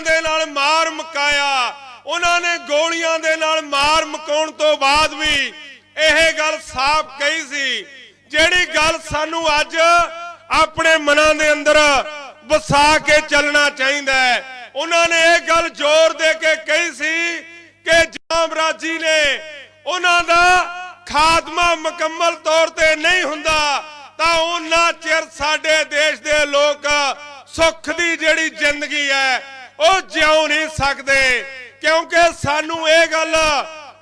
ਗੋਲੀਆਂ ਦੇ ਨਾਲ ਮਾਰ ਮੁਕਾਇਆ। ਉਹਨਾਂ ਨੇ ਗੋਲੀਆਂ ਦੇ ਨਾਲ ਮਾਰ ਮੁਕਾਉਣ ਤੋਂ ਬਾਅਦ ਵੀ ਇਹ ਗੱਲ ਸਾਫ਼ ਕਹੀ ਸੀ। ਜਿਹੜੀ ਗੱਲ ਸਾਨੂੰ ਅੱਜ ਆਪਣੇ ਮਨਾਂ ਦੇ ਅੰਦਰ ਵਸਾ ਕੇ ਚੱਲਣਾ ਚਾਹੀਦਾ ਹੈ। ਉਹਨਾਂ ਨੇ ਇਹ ਗੱਲ ਜ਼ੋਰ ਦੇ ਕੇ ਕਹੀ ਸੀ ਕਿ ਜਾਮਰਾਜੀ ਨੇ। ਉਹਨਾਂ ਦਾ ਖਾਤਮਾ ਮੁਕੰਮਲ ਤੌਰ ਤੇ ਨਹੀਂ ਹੁੰਦਾ, ਤਾਂ ਉਹਨਾਂ ਚਿਰ ਸਾਡੇ ਦੇਸ਼ ਦੇ ਲੋਕ ਸੁੱਖ ਦੀ ਜਿਹੜੀ ਜ਼ਿੰਦਗੀ ਹੈ ਉਹ ਜਿਉ ਨਹੀਂ ਸਕਦੇ, ਕਿਉਂਕਿ ਸਾਨੂੰ ਇਹ ਗੱਲ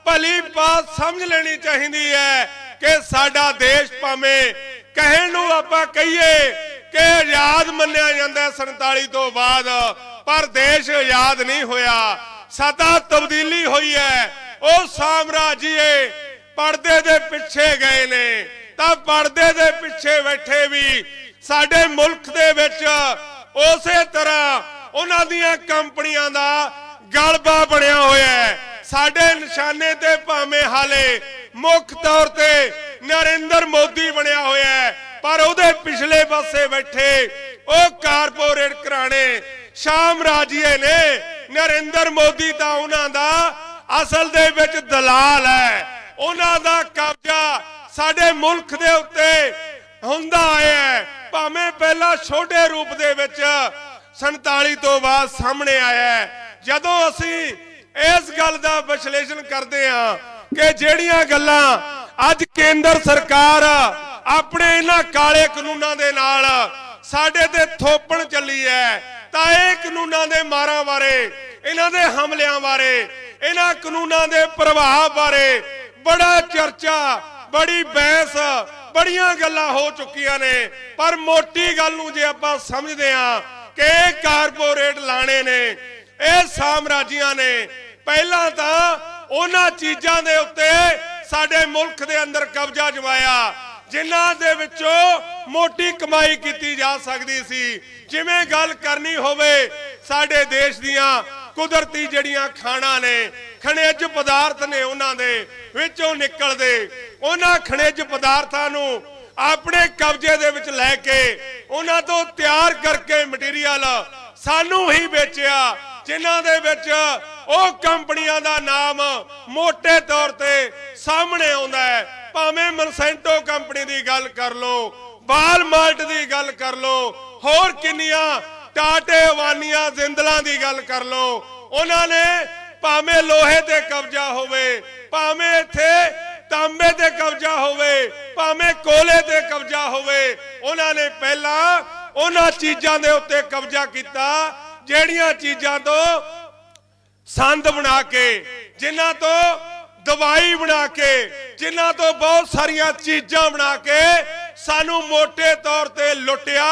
ਭਲੀ ਬਾਤ ਸਮਝ ਲੈਣੀ ਚਾਹੀਦੀ ਹੈ ਕਿ ਸਾਡਾ ਦੇਸ਼ ਭਾਵੇਂ ਕਹਿਣ ਨੂੰ ਆਪਾਂ ਕਹੀਏ ਕਿ ਆਜ਼ਾਦ ਮੰਨਿਆ ਜਾਂਦਾ 47 ਤੋਂ ਬਾਅਦ, ਪਰ ਦੇਸ਼ ਆਜ਼ਾਦ ਨਹੀਂ ਹੋਇਆ। ਸਦਾ ਤਬਦੀਲੀ ਹੋਈ ਹੈ। ਉਹ ਸਾਮਰਾਜੀਏ ਪਰਦੇ ਦੇ ਪਿੱਛੇ ਗਏ ਨੇ। ਤਾਂ ਪਰਦੇ ਦੇ ਪਿੱਛੇ ਬੈਠੇ ਵੀ ਸਾਡੇ ਮੁਲਕ ਦੇ ਵਿੱਚ ਉਸੇ ਤਰ੍ਹਾਂ ਉਹਨਾਂ ਦੀਆਂ ਕੰਪਨੀਆਂ ਦਾ ਗਲਬਾ ਬਣਿਆ ਹੋਇਆ ਹੈ। ਸਾਡੇ ਨਿਸ਼ਾਨੇ ਤੇ ਭਾਵੇਂ ਹਾਲੇ ਮੁੱਖ ਤੌਰ ਤੇ ਨਰਿੰਦਰ ਮੋਦੀ ਬਣਿਆ ਹੋਇਆ ਹੈ, ਪਰ ਉਹਦੇ ਪਿਛਲੇ ਪਾਸੇ ਬੈਠੇ ਉਹ ਕਾਰਪੋਰੇਟ ਘਰਾਣੇ ਸ਼ਾਮ ਰਾਜੀਏ ਨੇ। ਨਰਿੰਦਰ ਮੋਦੀ ਤਾਂ ਉਹਨਾਂ ਦਾ ਅਸਲ ਦੇ ਵਿੱਚ ਦਲਾਲ ਹੈ। ਉਹਨਾਂ ਦਾ ਕਬਜ਼ਾ ਸਾਡੇ ਮੁਲਕ ਦੇ ਉੱਤੇ ਹੁੰਦਾ ਆਇਆ ਭਾਵੇਂ ਪਹਿਲਾਂ ਛੋਟੇ ਰੂਪ ਦੇ ਵਿੱਚ 47 ਤੋਂ ਬਾਅਦ ਸਾਹਮਣੇ ਆਇਆ ਜਦੋਂ ਅਸੀਂ ਇਸ ਗੱਲ ਦਾ ਵਿਸ਼ਲੇਸ਼ਣ ਕਰਦੇ ਹਾਂ ਕਿ ਜਿਹੜੀਆਂ ਗੱਲਾਂ ਅੱਜ ਕੇਂਦਰ ਸਰਕਾਰ ਆਪਣੇ ਇਹਨਾਂ ਕਾਲੇ ਕਾਨੂੰਨਾਂ ਦੇ ਨਾਲ ਸਾਡੇ ਤੇ ਥੋਪਣ ਚੱਲੀ ਹੈ, ਤਾਂ ਇਹ ਕਾਨੂੰਨਾਂ ਦੇ ਮਾਰਾਂ ਬਾਰੇ, ਇਹਨਾਂ ਦੇ ਹਮਲਿਆਂ ਬਾਰੇ, ਇਹਨਾਂ ਕਾਨੂੰਨਾਂ ਦੇ ਪ੍ਰਭਾਵ ਬਾਰੇ ਬੜਾ ਚਰਚਾ, ਬੜੀ ਬਹਿਸ, ਬੜੀਆਂ ਗੱਲਾਂ ਹੋ ਚੁੱਕੀਆਂ ਨੇ। ਪਰ ਮੋਟੀ ਗੱਲ ਨੂੰ ਜੇ ਆਪਾਂ ਸਮਝਦੇ ਹਾਂ ਕਿ ਕਾਰਪੋਰੇਟ ਲਾਣੇ ਨੇ, ਇਹ ਸਾਮਰਾਜੀਆਂ ਨੇ। ਪਹਿਲਾਂ ਤਾਂ ਉਹਨਾਂ ਚੀਜ਼ਾਂ ਦੇ ਉੱਤੇ ਸਾਡੇ ਮੁਲਕ ਦੇ ਅੰਦਰ ਕਬਜ਼ਾ ਜਮਾਇਆ, ਜਿਨ੍ਹਾਂ ਦੇ ਵਿੱਚੋਂ ਮੋਟੀ ਕਮਾਈ ਕੀਤੀ ਜਾ ਸਕਦੀ ਸੀ। ਜਿਵੇਂ ਗੱਲ ਕਰਨੀ ਹੋਵੇ, ਸਾਡੇ ਦੇਸ਼ ਦੀਆਂ ਕੁਦਰਤੀ ਜਿਹੜੀਆਂ ਖਾਣਾ ਨੇ, ਖਣਿਜ ਪਦਾਰਥ ਨੇ ਉਹਨਾਂ ਦੇ ਵਿੱਚੋਂ ਨਿਕਲਦੇ। ਉਹਨਾਂ ਖਣਿਜ ਪਦਾਰਥਾਂ ਨੂੰ ਆਪਣੇ ਕਬਜ਼ੇ ਦੇ ਵਿੱਚ ਲੈ ਕੇ ਉਹਨਾਂ ਤੋਂ ਤਿਆਰ ਕਰਕੇ ਮਟੀਰੀਅਲ ਸਾਨੂੰ ਹੀ ਵੇਚਿਆ, ਜਿਨ੍ਹਾਂ ਦੇ ਵਿੱਚ ਉਹ ਕੰਪਨੀਆਂ ਦਾ ਨਾਮ ਮੋٹے ਤੌਰ ਤੇ ਸਾਹਮਣੇ ਆਉਂਦਾ ਹੈ। ਭਾਵੇਂ ਮਨਸੈਂਟੋ ਕੰਪਨੀ ਦੀ ਗੱਲ ਕਰ ਲਓ ਵਾਲਮਾਰਟ ਦੀ ਗੱਲ ਕਰ ਲਓ, ਹੋਰ ਕਿੰਨੀਆਂ ਟਾਟੇ ਵਾਨੀਆਂ ਜ਼ਿੰਦਲਾਂ ਦੀ ਗੱਲ ਕਰ ਲਓ, ਉਹਨਾਂ ਨੇ ਭਾਵੇਂ ਲੋਹੇ ਤੇ ਕਬਜ਼ਾ ਹੋਵੇ, ਭਾਵੇਂ ਇੱਥੇ ਤਾਂਬੇ ਤੇ ਕਬਜ਼ਾ ਹੋਵੇ, ਭਾਵੇਂ ਕੋਲੇ ਤੇ ਕਬਜ਼ਾ ਹੋਵੇ, ਉਹਨਾਂ ਨੇ ਪਹਿਲਾਂ ਉਹਨਾਂ ਚੀਜ਼ਾਂ ਦੇ ਉੱਤੇ ਕਬਜ਼ਾ ਕੀਤਾ, ਜਿਹੜੀਆਂ ਚੀਜ਼ਾਂ ਤੋਂ ਸੰਦ ਬਣਾ ਕੇ, ਜਿਨ੍ਹਾਂ ਤੋਂ ਦਵਾਈ ਬਣਾ ਕੇ, ਜਿਨ੍ਹਾਂ ਤੋਂ ਬਹੁਤ ਸਾਰੀਆਂ ਚੀਜ਼ਾਂ ਬਣਾ ਕੇ ਸਾਨੂੰ ਮੋٹے ਤੌਰ ਤੇ ਲੁੱਟਿਆ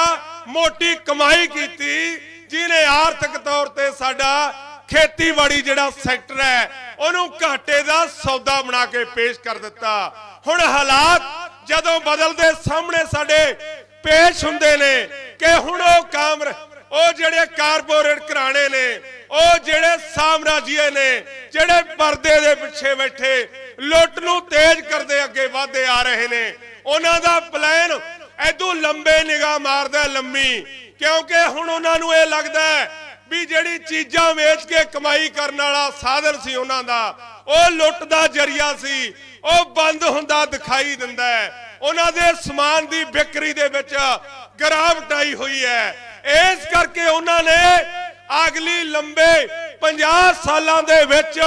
ਮੋਟੀ ਕਮਾਈ ਕੀਤੀ ਜਿਨੇ ਆਰਥਿਕ ਤੌਰ ਤੇ ਸਾਡਾ ਖੇਤੀਬਾੜੀ ਜਿਹੜਾ ਸੈਕਟਰ ਹੈ, ਉਹਨੂੰ ਘਾਟੇ ਦਾ ਸੌਦਾ ਬਣਾ ਕੇ ਪੇਸ਼ ਕਰ ਦਿੱਤਾ। ਹੁਣ ਹਾਲਾਤ ਜਦੋਂ ਬਦਲਦੇ ਸਾਹਮਣੇ ਸਾਡੇ ਪੇਸ਼ ਹੁੰਦੇ ਨੇ ਕਿ ਹੁਣ ਉਹ ਕਾਮਰ ਉਹ ਜਿਹੜੇ ਕਾਰਪੋਰੇਟ ਘਰਾਣੇ ਨੇ, ਉਹ ਜਿਹੜੇ ਸਾਮਰਾਜੀਏ ਨੇ, ਜਿਹੜੇ ਪਰਦੇ ਦੇ ਪਿੱਛੇ ਬੈਠੇ, ਲੁੱਟ ਨੂੰ ਤੇਜ਼ ਕਰਦੇ ਅੱਗੇ ਵਧਦੇ ਆ ਰਹੇ ਨੇ। ਉਹਨਾਂ ਦਾ ਪਲਾਨ ਐਦੋਂ ਲੰਬੇ ਨਿਗਾਹ ਮਾਰਦਾ ਲੰਮੀ, ਕਿਉਂਕਿ ਹੁਣ ਉਹਨਾਂ ਨੂੰ ਇਹ ਲੱਗਦਾ ਵੀ ਜਿਹੜੀ ਚੀਜ਼ਾਂ ਵੇਚ ਕੇ ਕਮਾਈ ਕਰਨ ਵਾਲਾ ਸਾਧਨ ਸੀ ਉਹਨਾਂ ਦਾ, ਉਹ ਲੁੱਟ ਦਾ ਜਰੀਆ ਸੀ। ਉਹ ਬੰਦ ਹੁੰਦਾ ਦਿਖਾਈ ਦਿੰਦਾ ਹੈ। ਉਹਨਾਂ ਦੇ ਸਮਾਨ ਦੀ ਵਿਕਰੀ ਦੇ ਵਿੱਚ ਗਿਰਾਵਟ ਹੋਈ ਹੈ। ਇਸ ਕਰਕੇ ਉਹਨਾਂ ਨੇ ਅਗਲੀ ਲੰਬੇ 50 ਸਾਲਾਂ ਦੇ ਵਿੱਚ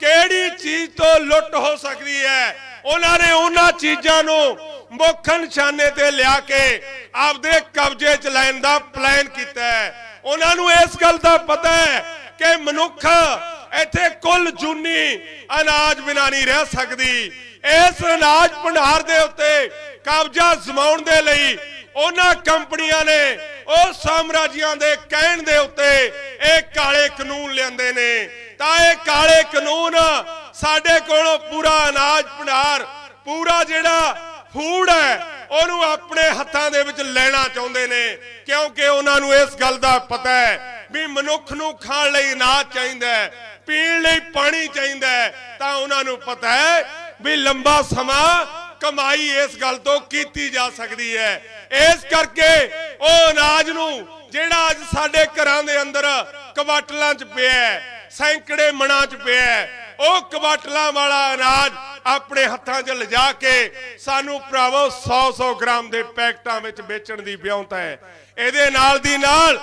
ਕਿਹੜੀ ਚੀਜ਼ ਤੋਂ ਲੁੱਟ ਹੋ ਸਕਦੀ ਹੈ, ਉਹਨਾਂ ਨੇ ਉਹਨਾਂ ਚੀਜ਼ਾਂ ਨੂੰ ਮੁੱਖ ਨਿਸ਼ਾਨੇ ਤੇ ਲਿਆ ਕੇ ਆਪਦੇ ਕਬਜ਼ੇ 'ਚ ਲੈਣ ਦਾ ਪਲਾਨ ਕੀਤਾ ਹੈ। ਉਹਨਾਂ ਨੂੰ ਇਸ ਗੱਲ ਦਾ ਪਤਾ ਹੈ ਕਿ ਮਨੁੱਖ ਇੱਥੇ ਕੁੱਲ ਜੂਨੀ ਅਨਾਜ ਬਿਨਾਂ ਨਹੀਂ ਰਹਿ ਸਕਦੀ। ਇਸ ਅਨਾਜ ਭੰਡਾਰ ਦੇ ਉੱਤੇ ਕਬਜ਼ਾ ਜਮਾਉਣ ਦੇ ਲਈ ਉਹਨਾਂ ਕੰਪਨੀਆਂ ਨੇ ਉਹ ਸਾਮਰਾਜੀਆਂ ਦੇ ਕਹਿਣ ਦੇ ਉੱਤੇ ਇਹ ਕਾਲੇ ਕਾਨੂੰਨ ਲਿਆਂਦੇ ਨੇ। ਤਾਂ ਇਹ ਕਾਲੇ ਕਾਨੂੰਨ ਸਾਡੇ ਕੋਲੋਂ ਪੂਰਾ ਅਨਾਜ ਭੰਡਾਰ, ਪੂਰਾ ਜਿਹੜਾ ਫੂਡ ਹੈ। ਉਹਨੂੰ ਆਪਣੇ ਹੱਥਾਂ ਦੇ ਵਿੱਚ ਲੈਣਾ ਚਾਹੁੰਦੇ ਨੇ। ਕਿਉਂਕਿ ਉਹਨਾਂ ਨੂੰ ਇਸ ਗੱਲ ਦਾ ਪਤਾ ਹੈ ਵੀ ਮਨੁੱਖ ਨੂੰ ਖਾਣ ਲਈ ਅਨਾਜ ਚਾਹੀਦਾ ਹੈ ਪੀਣ ਲਈ ਪਾਣੀ ਚਾਹੀਦਾ ਹੈ। ਤਾਂ ਉਹਨਾਂ ਨੂੰ ਪਤਾ ਹੈ ਵੀ ਲੰਬਾ ਸਮਾਂ ਕਮਾਈ ਇਸ ਗੱਲ ਤੋਂ ਕੀਤੀ ਜਾ ਸਕਦੀ ਹੈ। ਇਸ ਕਰਕੇ ਉਹ ਅਨਾਜ ਨੂੰ ਜਿਹੜਾ ਅੱਜ ਸਾਡੇ ਘਰਾਂ ਦੇ ਅੰਦਰ ਕਵਾਟਲਾਂ 'ਚ ਪਿਆ ਹੈ, ਸੈਂਕੜੇ ਮਣਾਂ 'ਚ ਪਿਆ ਉਹ ਕਵਾਟਲਾਂ ਵਾਲਾ ਅਨਾਜ ਆਪਣੇ ਹੱਥਾਂ 'ਚ ਲਿਜਾ ਕੇ ਸਾਨੂੰ ਭਰਾਵੋ 100-100 ਗ੍ਰਾਮ ਦੇ ਪੈਕਟਾਂ ਵਿੱਚ ਵੇਚਣ ਦੀ ਵਿਉਂਤ ਹੈ। ਇਹਦੇ ਨਾਲ ਦੀ ਨਾਲ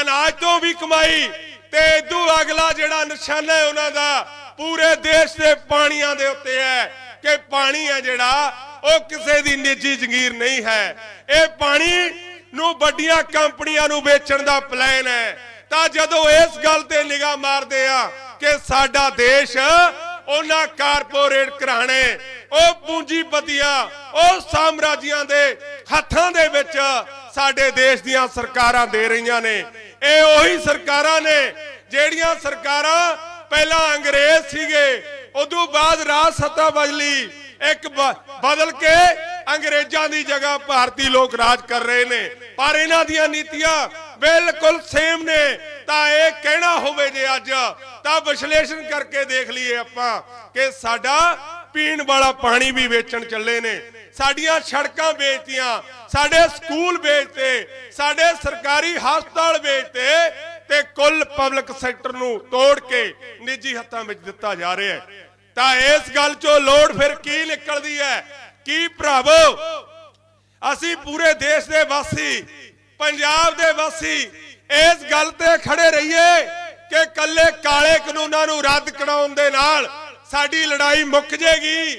ਅਨਾਜ ਤੋਂ ਵੀ ਕਮਾਈ ਤੇ ਇਦੋਂ ਅਗਲਾ ਜਿਹੜਾ ਨਿਸ਼ਾਨਾ ਹੈ ਉਹਨਾਂ ਦਾ ਪੂਰੇ ਦੇਸ਼ ਦੇ ਪਾਣੀਆਂ ਦੇ ਉੱਤੇ ਹੈ ਕਿ ਪਾਣੀ ਹੈ ਜਿਹੜਾ ਉਹ ਕਿਸੇ ਦੀ ਨਿੱਜੀ ਜ਼ਗੀਰ ਨਹੀਂ ਹੈ। ਇਹ ਪਾਣੀ ਨੂੰ ਵੱਡੀਆਂ ਕੰਪਨੀਆਂ ਨੂੰ ਵੇਚਣ ਦਾ ਪਲਾਨ ਹੈ। ਤਾਂ ਜਦੋਂ ਇਸ ਗੱਲ ਤੇ ਨਿਗਾਹ ਮਾਰਦੇ ਆ ਕਿ ਸਾਡਾ ਦੇਸ਼ ਉਹਨਾਂ ਕਾਰਪੋਰੇਟ ਘਰਾਣੇ, ਉਹ ਪੂੰਜੀਪਤੀਆਂ, ਉਹ ਸਾਮਰਾਜੀਆਂ ਦੇ ਹੱਥਾਂ ਦੇ ਵਿੱਚ ਸਾਡੇ ਦੇਸ਼ ਦੀਆਂ ਸਰਕਾਰਾਂ ਦੇ ਰਹੀਆਂ ਨੇ। ਇਹ ਉਹੀ ਸਰਕਾਰਾਂ ਨੇ ਜਿਹੜੀਆਂ ਸਰਕਾਰਾਂ ਪਹਿਲਾਂ ਅੰਗਰੇਜ਼ ਸੀਗੇ, ਉਦੋਂ ਬਾਅਦ ਰਾਜ ਸੱਤਾ ਬਦਲੀ, ਇੱਕ ਬਦਲ ਕੇ ਅੰਗਰੇਜ਼ਾਂ ਦੀ ਜਗ੍ਹਾ ਭਾਰਤੀ ਲੋਕ ਰਾਜ ਕਰ ਰਹੇ ਨੇ। ਪਰ ਇਹਨਾਂ ਦੀਆਂ ਨੀਤੀਆਂ ਬਿਲਕੁਲ ਸੇਮ ਨੇ। ਤਾਂ ਇਹ ਕਹਿਣਾ ਹੋਵੇ ਜੇ ਅੱਜ, ਤਾਂ ਵਿਸ਼ਲੇਸ਼ਣ ਕਰਕੇ ਦੇਖ ਲਈਏ ਆਪਾਂ ਕਿ ਸਾਡਾ ਪੀਣ ਵਾਲਾ ਪਾਣੀ ਵੀ ਵੇਚਣ ਚੱਲੇ ਨੇ। ਸਾਡੀਆਂ ਸੜਕਾਂ ਵੇਚਤੀਆਂ, ਸਾਡੇ ਸਕੂਲ ਵੇਚਤੇ, ਸਾਡੇ ਸਰਕਾਰੀ ਹਸਪਤਾਲ ਵੇਚਤੇ ਤੇ ਕੁੱਲ ਪਬਲਿਕ ਸੈਕਟਰ ਨੂੰ ਤੋੜ ਕੇ ਨਿੱਜੀ ਹੱਥਾਂ ਵਿੱਚ ਦਿੱਤਾ ਜਾ ਰਿਹਾ ਹੈ। ਤਾਂ ਇਸ ਗੱਲ ਚੋਂ ਲੋੜ ਫਿਰ ਕੀ ਨਿਕਲਦੀ ਹੈ? ਕੀ ਭਰਾਵੋ ਅਸੀਂ ਪੂਰੇ ਦੇਸ਼ ਦੇ ਵਾਸੀ, ਪੰਜਾਬ ਦੇ ਵਾਸੀ, ਇਸ ਗੱਲ ਤੇ ਖੜੇ ਰਹੀਏ ਕਿ ਕੱਲੇ ਕਾਲੇ ਕਾਨੂੰਨਾਂ ਨੂੰ ਰੱਦ ਕਰਾਉਣ ਦੇ ਨਾਲ ਸਾਡੀ ਲੜਾਈ ਮੁੱਕ ਜੇਗੀ